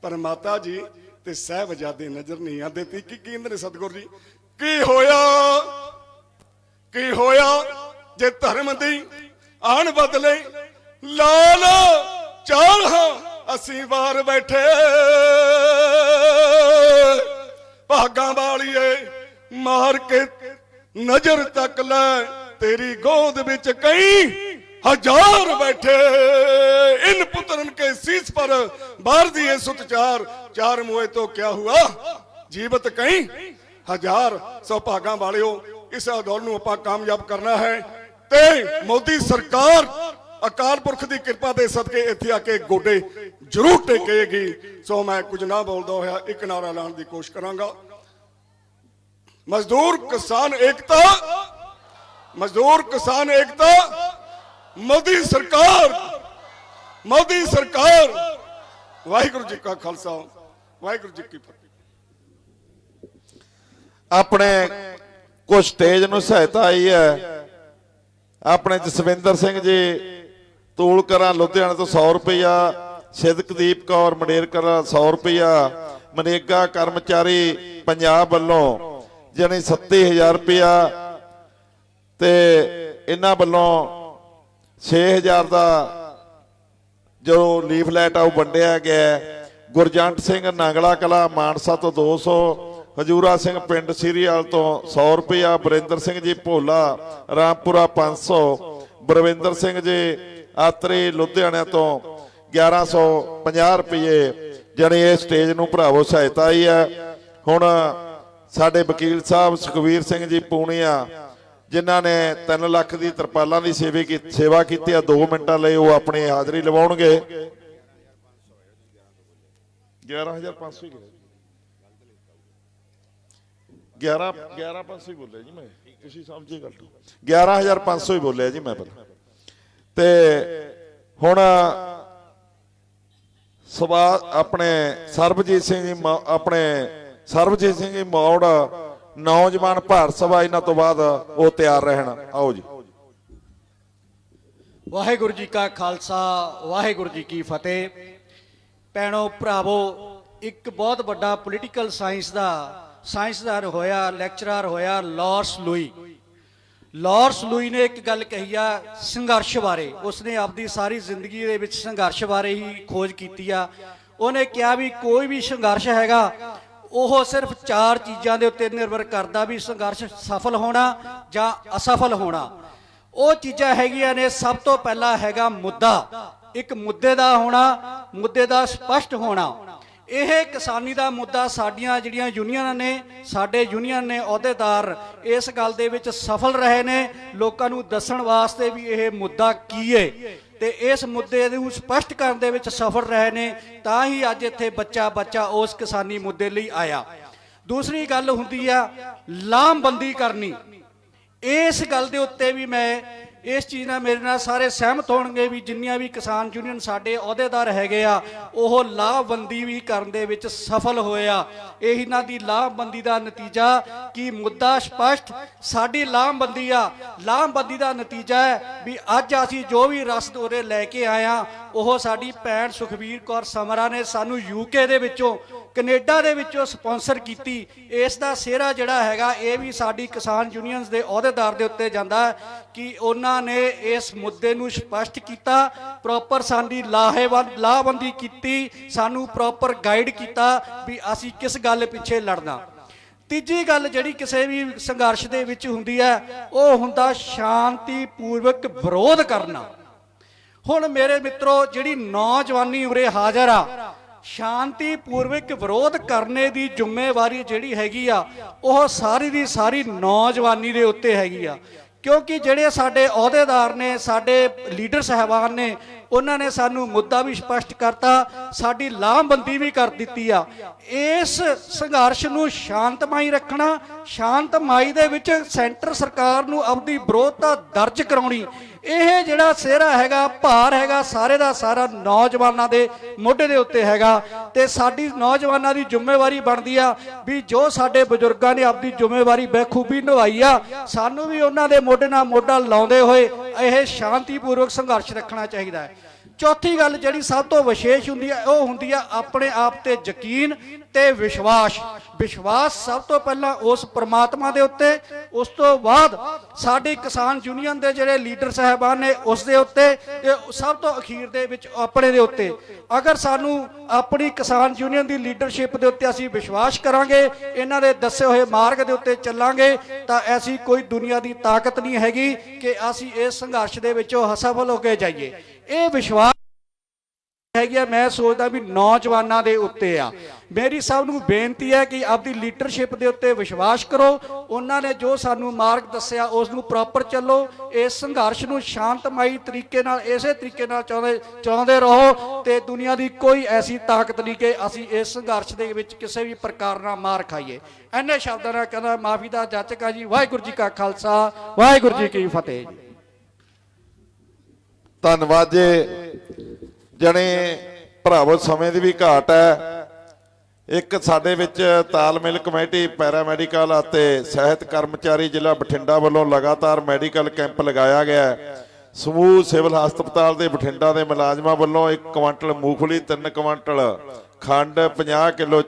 ਪਰ ਮਾਤਾ ਜੀ ਤੇ ਸਾਹਿਬਜ਼ਾਦੇ ਨਜ਼ਰ ਨਹੀਂ ਆਉਂਦੇ ਤੀ ਕੀ ਕਹਿੰਦੇ ਨੇ ਸਤਿਗੁਰ ਜੀ? ਕੀ ਹੋਇਆ? ਕੀ ਹੋਇਆ? ਜੇ ਧਰਮ ਦੀ ਆਣ ਬਦਲੇ ਲਾਲ ਚਾਲ ਹਾਂ, ਅਸੀਂ ਵਾਰ ਬੈਠੇ। ਭਾਗਾਂ ਵਾਲੀਏ, ਮਾਰ ਕੇ ਨਜ਼ਰ ਤੱਕ ਲੈ, ਤੇਰੀ ਗੋਦ ਵਿੱਚ ਕਈ ਹਜ਼ਾਰ ਬੈਠੇ। ਇਨ ਪੁੱਤਰਨ ਕੇ ਸੀਸ ਪਰ ਬਾਹਰ ਦੀਏ ਸੁਤ ਚਾਰ ਚਾਰ ਮੂਏ ਤੋਂ ਕਿਆ ਹੁਆ? ਜੀਵਤ ਕਹੀਂ? ਹਜ਼ਾਰ ਸੁਭਾਗਾਂ ਵਾਲਿਓ, ਇਸ ਅਦੌਲ ਨੂੰ ਆਪਾਂ ਕਾਮਯਾਬ ਕਰਨਾ ਹੈ। ਤੇ ਮੋਦੀ ਸਰਕਾਰ ਅਕਾਲ ਪੁਰਖ ਦੀ ਕਿਰਪਾ ਦੇ ਸਦਕੇ ਇੱਥੇ ਆ ਕੇ ਗੋਡੇ ਜ਼ਰੂਰ ਟੇਕੇਗੀ। ਸੋ ਮੈਂ ਕੁਝ ਨਾ ਬੋਲਦਾ ਹੋਇਆ, ਇੱਕ ਨਾਰਾ ਲਾਉਣ ਦੀ ਕੋਸ਼ਿਸ਼ ਕਰਾਂਗਾ। ਮਜ਼ਦੂਰ ਕਿਸਾਨ ਏਕਤਾ, ਮਜ਼ਦੂਰ ਕਿਸਾਨ ਏਕਤਾ ਮੋਦੀ ਸਰਕਾਰ ਮੋਦੀ ਸਰਕਾਰ। ਵਾਹਿਗੁਰੂ ਜੀ ਕਾ ਖਾਲਸਾ, ਵਾਹਿਗੁਰੂ ਜੀ ਕੀ ਫਤਿਹ। ਆਪਣੇ ਕੁਝ ਸਟੇਜ ਨੂੰ ਸਹਾਇਤਾ ਆਈ ਹੈ। ਆਪਣੇ ਜਸਵਿੰਦਰ ਸਿੰਘ ਜੀ ਤੂਲਕਰਾਂ ਲੁਧਿਆਣਾ ਤੋਂ 100 ਰੁਪਇਆ ਸਿਦਕਦੀਪ ਕੌਰ ਮੰਡੇਰਕਰ 100 ਰੁਪਇਆ ਮਨੇਗਾ ਕਰਮਚਾਰੀ ਪੰਜਾਬ ਵੱਲੋਂ ਜਾਣੀ 37000 ਰੁਪਇਆ ਤੇ ਇਹਨਾਂ ਵੱਲੋਂ 6000 ਦਾ ਜੋ ਲੀਫਲੈਟ ਆ, ਉਹ ਵੰਡਿਆ ਗਿਆ ਗੁਰਜੰਟ ਸਿੰਘ ਨਾਂਗਲਾ ਕਲਾ, ਮਾਨਸਾ ਤੋਂ 200 ਹਜੂਰਾ ਸਿੰਘ ਪਿੰਡ ਸੀਰੀਆਲ ਤੋਂ 100 ਰੁਪਇਆ, ਬਰਿੰਦਰ ਸਿੰਘ ਜੀ ਭੋਲਾ, ਰਾਮਪੁਰਾ 500 ਬਰਵਿੰਦਰ ਸਿੰਘ ਜੀ ਆਤਰੀ, ਲੁਧਿਆਣਾ ਤੋਂ 1150 ਰੁਪਏ। ਜਣੇ ਇਹ ਸਟੇਜ ਨੂੰ ਭਰਾਵੋ ਸਹਾਇਤਾ ਆਈ ਹੈ। ਹੁਣ ਸਾਡੇ ਵਕੀਲ ਸਾਹਿਬ ਸੁਖਵੀਰ ਸਿੰਘ ਜੀ ਪੂਣੀਆ ਜਿਨ੍ਹਾਂ ਨੇ 3 ਲੱਖ ਦੀ ਤਰਪਾਲਾਂ ਦੀ ਸੇਵਾ ਕੀ, ਸੇਵਾ ਕੀਤੀ ਆ 2 ਮਿੰਟਾਂ ਲਈ ਉਹ ਆਪਣੀ ਹਾਜ਼ਰੀ ਲਵਾਉਣਗੇ। 11500 ਹੀ 11 11500 ਹੀ ਬੋਲਿਆ ਜੀ ਮੈਂ। ਤੁਸੀਂ ਸਮਝੇ ਗੱਲ ਨੂੰ 11500 ਹੀ ਬੋਲਿਆ ਜੀ ਮੈਂ ਪਹਿਲਾਂ। ਤੇ ਹੁਣ ਸਵਾ, ਆਪਣੇ ਸਰਬਜੀਤ ਸਿੰਘ ਜੀ ਆਪਣੇ ਸਰਬਜੀਤ ਸਿੰਘ ਜੀ, ਮੌੜ ਨੌਜਵਾਨ ਭਾਰਤ ਸਭਾ ਇਹਨਾਂ ਤੋਂ ਬਾਅਦ ਉਹ ਤਿਆਰ ਰਹਿਣ। ਆਓ ਜੀ। ਵਾਹਿਗੁਰੂ ਜੀ ਕਾ ਖਾਲਸਾ, ਵਾਹਿਗੁਰੂ ਜੀ ਕੀ ਫਤਿਹ। ਭੈਣੋ, ਭਰਾਵੋ, ਇੱਕ ਬਹੁਤ ਵੱਡਾ ਪੋਲੀਟੀਕਲ ਸਾਇੰਸ ਦਾ ਸਾਇੰਸਦਾਨ ਹੋਇਆ ਲੈਕਚਰਰ ਹੋਇਆ ਲਾਰਸ ਲੂਈ। ਲਾਰਸ ਲੂਈ ਨੇ ਇੱਕ ਗੱਲ ਕਹੀ ਆ ਸੰਘਰਸ਼ ਬਾਰੇ। ਉਸਨੇ ਆਪਦੀ ਸਾਰੀ ਜ਼ਿੰਦਗੀ ਦੇ ਵਿੱਚ ਸੰਘਰਸ਼ ਬਾਰੇ ਹੀ ਖੋਜ ਕੀਤੀ ਆ। ਉਹਨੇ ਕਿਹਾ ਵੀ ਕੋਈ ਵੀ ਸੰਘਰਸ਼ ਹੈਗਾ ਉਹ ਸਿਰਫ ਚਾਰ ਚੀਜ਼ਾਂ ਦੇ ਉੱਤੇ ਨਿਰਭਰ ਕਰਦਾ ਵੀ ਸੰਘਰਸ਼ ਸਫਲ ਹੋਣਾ ਜਾਂ ਅਸਫਲ ਹੋਣਾ। ਉਹ ਚੀਜ਼ਾਂ ਹੈਗੀਆਂ ਨੇ, ਸਭ ਤੋਂ ਪਹਿਲਾਂ ਹੈਗਾ ਮੁੱਦਾ। ਇੱਕ ਮੁੱਦੇ ਦਾ ਹੋਣਾ, ਮੁੱਦੇ ਦਾ ਸਪਸ਼ਟ ਹੋਣਾ। ਇਹ ਕਿਸਾਨੀ ਦਾ ਮੁੱਦਾ ਸਾਡੀਆਂ ਜਿਹੜੀਆਂ ਯੂਨੀਅਨਾਂ ਨੇ, ਸਾਡੇ ਯੂਨੀਅਨ ਨੇ, ਅਹੁਦੇਦਾਰ ਇਸ ਗੱਲ ਦੇ ਵਿੱਚ ਸਫਲ ਰਹੇ ਨੇ। ਲੋਕਾਂ ਨੂੰ ਦੱਸਣ ਵਾਸਤੇ ਵੀ ਇਹ ਮੁੱਦਾ ਕੀ ਹੈ ਤੇ ਇਸ ਮੁੱਦੇ ਨੂੰ ਸਪਸ਼ਟ ਕਰਨ ਦੇ ਵਿੱਚ ਸਫਲ ਰਹੇ ਨੇ, ਤਾਂ ਹੀ ਅੱਜ ਇੱਥੇ ਬੱਚਾ ਬੱਚਾ ਉਸ ਕਿਸਾਨੀ ਮੁੱਦੇ ਲਈ ਆਇਆ। ਦੂਸਰੀ ਗੱਲ ਹੁੰਦੀ ਆ, ਲਾਮਬੰਦੀ ਕਰਨੀ। ਇਸ ਗੱਲ ਦੇ ਉੱਤੇ ਵੀ ਮੈਂ ਇਸ ਚੀਜ਼ ਨਾਲ ਮੇਰੇ ਨਾਲ ਸਾਰੇ ਸਹਿਮਤ ਹੋਣਗੇ ਵੀ ਜਿੰਨੀਆਂ ਵੀ ਕਿਸਾਨ ਯੂਨੀਅਨ ਸਾਡੇ ਅਹੁਦੇਦਾਰ ਹੈਗੇ ਆ, ਉਹ ਲਾਹਬੰਦੀ ਵੀ ਕਰਨ ਦੇ ਵਿੱਚ ਸਫਲ ਹੋਏ ਆ। ਇਹ ਇਹਨਾਂ ਦੀ ਲਾਭਬੰਦੀ ਦਾ ਨਤੀਜਾ ਕਿ ਮੁੱਦਾ ਸਪਸ਼ਟ ਸਾਡੀ ਲਾਭਬੰਦੀ ਆ। ਲਾਭਬੰਦੀ ਦਾ ਨਤੀਜਾ ਹੈ ਵੀ ਅੱਜ ਅਸੀਂ ਜੋ ਵੀ ਰਸਦ ਉਰੇ ਲੈ ਕੇ ਆਇਆ ਉਹ ਸਾਡੀ ਭੈਣ ਸੁਖਵੀਰ ਕੌਰ ਸਮਰਾ ਨੇ ਸਾਨੂੰ ਯੂਕੇ ਦੇ ਵਿੱਚੋਂ ਕੈਨੇਡਾ ਦੇ ਵਿੱਚੋਂ ਸਪਾਂਸਰ ਕੀਤੀ। ਇਸ ਦਾ ਸਿਹਰਾ ਜਿਹੜਾ ਹੈਗਾ, ਇਹ ਵੀ ਸਾਡੀ ਕਿਸਾਨ ਯੂਨੀਅਨਸ ਦੇ ਅਹੁਦੇਦਾਰ ਦੇ ਉੱਤੇ ਜਾਂਦਾ ਕਿ ਉਹਨਾਂ ਨੇ ਇਸ ਮੁੱਦੇ ਨੂੰ ਸਪਸ਼ਟ ਕੀਤਾ, ਪ੍ਰੋਪਰ ਸਾਡੀ ਲਾਹੇਵੰਦ ਲਾਹਬੰਦੀ ਕੀਤੀ, ਸਾਨੂੰ ਪ੍ਰੋਪਰ ਗਾਈਡ ਕੀਤਾ ਵੀ ਅਸੀਂ ਕਿਸ ਗੱਲ ਪਿੱਛੇ ਲੜਨਾ। ਤੀਜੀ ਗੱਲ ਜਿਹੜੀ ਕਿਸੇ ਵੀ ਸੰਘਰਸ਼ ਦੇ ਵਿੱਚ ਹੁੰਦੀ ਹੈ, ਉਹ ਹੁੰਦਾ ਸ਼ਾਂਤੀਪੂਰਵਕ ਵਿਰੋਧ ਕਰਨਾ। ਹੁਣ ਮੇਰੇ ਮਿੱਤਰੋ, ਜਿਹੜੀ ਨੌਜਵਾਨੀ ਉਰੇ ਹਾਜ਼ਰ ਆ ਸ਼ਾਂਤੀ ਪੂਰਵਕ ਵਿਰੋਧ ਕਰਨੇ ਦੀ ਜ਼ਿੰਮੇਵਾਰੀ ਜਿਹੜੀ ਹੈਗੀ ਆ, ਉਹ ਸਾਰੀ ਦੀ ਸਾਰੀ ਨੌਜਵਾਨੀ ਦੇ ਉੱਤੇ ਹੈਗੀ ਆ। ਕਿਉਂਕਿ ਜਿਹੜੇ ਸਾਡੇ ਅਹੁਦੇਦਾਰ ਨੇ, ਸਾਡੇ ਲੀਡਰ ਸਹਿਬਾਨ ਨੇ, ਉਹਨਾਂ ਨੇ ਸਾਨੂੰ ਮੁੱਦਾ ਵੀ ਸਪਸ਼ਟ ਕਰਤਾ, ਸਾਡੀ ਲਾਮਬੰਦੀ ਵੀ ਕਰ ਦਿੱਤੀ ਆ। ਇਸ ਸੰਘਰਸ਼ ਨੂੰ ਸ਼ਾਂਤਮਈ ਰੱਖਣਾ, ਸ਼ਾਂਤਮਈ ਦੇ ਵਿੱਚ ਸੈਂਟਰ ਸਰਕਾਰ ਨੂੰ ਆਪਣੀ ਵਿਰੋਧਤਾ ਦਰਜ ਕਰਾਉਣੀ ਇਹ ਜਿਹੜਾ ਸਿਹਰਾ ਹੈਗਾ, ਭਾਰ ਹੈਗਾ, ਸਾਰੇ ਦਾ ਸਾਰਾ ਨੌਜਵਾਨਾਂ ਦੇ ਮੋਢੇ ਦੇ ਉੱਤੇ ਹੈਗਾ ਤੇ ਸਾਡੀ ਨੌਜਵਾਨਾਂ ਦੀ ਜ਼ਿੰਮੇਵਾਰੀ ਬਣਦੀ ਆ ਵੀ ਜੋ ਸਾਡੇ ਬਜ਼ੁਰਗਾਂ ਨੇ ਆਪਣੀ ਜ਼ਿੰਮੇਵਾਰੀ ਬਖੂਬੀ ਨਿਭਾਈ ਆ, ਸਾਨੂੰ ਵੀ ਉਹਨਾਂ ਦੇ ਮੋਢੇ ਨਾਲ ਮੋਢਾ ਲਾਉਂਦੇ ਹੋਏ ਇਹ ਸ਼ਾਂਤੀਪੂਰਵਕ ਸੰਘਰਸ਼ ਰੱਖਣਾ ਚਾਹੀਦਾ ਹੈ। ਚੌਥੀ ਗੱਲ ਜਿਹੜੀ ਸਭ ਤੋਂ ਵਿਸ਼ੇਸ਼ ਹੁੰਦੀ ਹੈ, ਉਹ ਹੁੰਦੀ ਹੈ ਆਪਣੇ ਆਪ ਤੇ ਯਕੀਨ ਤੇ ਵਿਸ਼ਵਾਸ। ਵਿਸ਼ਵਾਸ ਸਭ ਤੋਂ ਪਹਿਲਾਂ ਉਸ ਪ੍ਰਮਾਤਮਾ ਦੇ ਉੱਤੇ, ਉਸ ਤੋਂ ਬਾਅਦ ਸਾਡੀ ਕਿਸਾਨ ਯੂਨੀਅਨ ਦੇ ਜਿਹੜੇ ਲੀਡਰ ਸਾਹਿਬਾਨ ਨੇ ਉਸ ਦੇ ਉੱਤੇ ਤੇ ਸਭ ਤੋਂ ਅਖੀਰ ਦੇ ਵਿੱਚ ਆਪਣੇ ਦੇ ਉੱਤੇ। ਅਗਰ ਸਾਨੂੰ ਆਪਣੀ ਕਿਸਾਨ ਯੂਨੀਅਨ ਦੀ ਲੀਡਰਸ਼ਿਪ ਦੇ ਉੱਤੇ ਅਸੀਂ ਵਿਸ਼ਵਾਸ ਕਰਾਂਗੇ, ਇਹਨਾਂ ਦੇ ਦੱਸੇ ਹੋਏ ਮਾਰਗ ਦੇ ਉੱਤੇ ਚੱਲਾਂਗੇ, ਤਾਂ ਐਸੀ ਕੋਈ ਦੁਨੀਆ ਦੀ ਤਾਕਤ ਨਹੀਂ ਹੈਗੀ ਕਿ ਅਸੀਂ ਇਸ ਸੰਘਰਸ਼ ਦੇ ਵਿੱਚੋਂ ਸਫਲ ਹੋ ਕੇ ਜਾਈਏ। ਇਹ ਵਿਸ਼ਵਾਸ ਹੈਗੀ ਆ, ਮੈਂ ਸੋਚਦਾ ਵੀ ਨੌਜਵਾਨਾਂ ਦੇ ਉੱਤੇ ਆ। ਮੇਰੀ ਸਭ ਨੂੰ ਬੇਨਤੀ ਹੈ ਕਿ ਆਪਦੀ ਲੀਡਰਸ਼ਿਪ ਦੇ ਉੱਤੇ ਵਿਸ਼ਵਾਸ ਕਰੋ। ਉਹਨਾਂ ਨੇ ਜੋ ਸਾਨੂੰ ਮਾਰਗ ਦੱਸਿਆ, ਉਸ ਨੂੰ ਪ੍ਰੋਪਰ ਚੱਲੋ। ਇਸ ਸੰਘਰਸ਼ ਨੂੰ ਸ਼ਾਂਤਮਈ ਤਰੀਕੇ ਨਾਲ, ਇਸੇ ਤਰੀਕੇ ਨਾਲ ਚਾਹੁੰਦੇ ਚਾਹੁੰਦੇ ਰਹੋ ਤੇ ਦੁਨੀਆ ਦੀ ਕੋਈ ਐਸੀ ਤਾਕਤ ਨਹੀਂ ਕਿ ਅਸੀਂ ਇਸ ਸੰਘਰਸ਼ ਦੇ ਵਿੱਚ ਕਿਸੇ ਵੀ ਪ੍ਰਕਾਰ ਨਾਲ ਮਾਰ ਖਾਈਏ। ਐਨੇ ਸ਼ਬਦਾਂ ਨਾਲ ਕਹਿੰਦਾ, ਮਾਫੀ ਦਾ ਜਾਚਕਾ ਜੀ। ਵਾਹਿਗੁਰੂ ਜੀ ਕਾ ਖਾਲਸਾ, ਵਾਹਿਗੁਰੂ ਜੀ ਕੀ ਫਤਿਹ ਧੰਨਵਾਦ ਜੀ। ਜਣੇ, ਭਰਾਵੋ, ਸਮੇਂ ਦੀ ਵੀ ਘਾਟ ਹੈ। ਇੱਕ ਸਾਡੇ ਵਿੱਚ ਤਾਲਮੇਲ ਕਮੇਟੀ, ਪੈਰਾਮੈਡੀਕਲ ਅਤੇ ਸਿਹਤ ਕਰਮਚਾਰੀ ਜ਼ਿਲ੍ਹਾ ਬਠਿੰਡਾ ਵੱਲੋਂ ਲਗਾਤਾਰ ਮੈਡੀਕਲ ਕੈਂਪ ਲਗਾਇਆ ਗਿਆ ਹੈ। ਸਮੂਹ ਸਿਵਲ ਹਸਪਤਾਲ ਦੇ ਬਠਿੰਡਾ ਦੇ ਮੁਲਾਜ਼ਮਾਂ ਵੱਲੋਂ 1 ਕੁਆਂਟਲ ਮੂੰਗਫਲੀ 3 ਕੁਆਂਟਲ ਖੰਡ 50 ਕਿਲੋ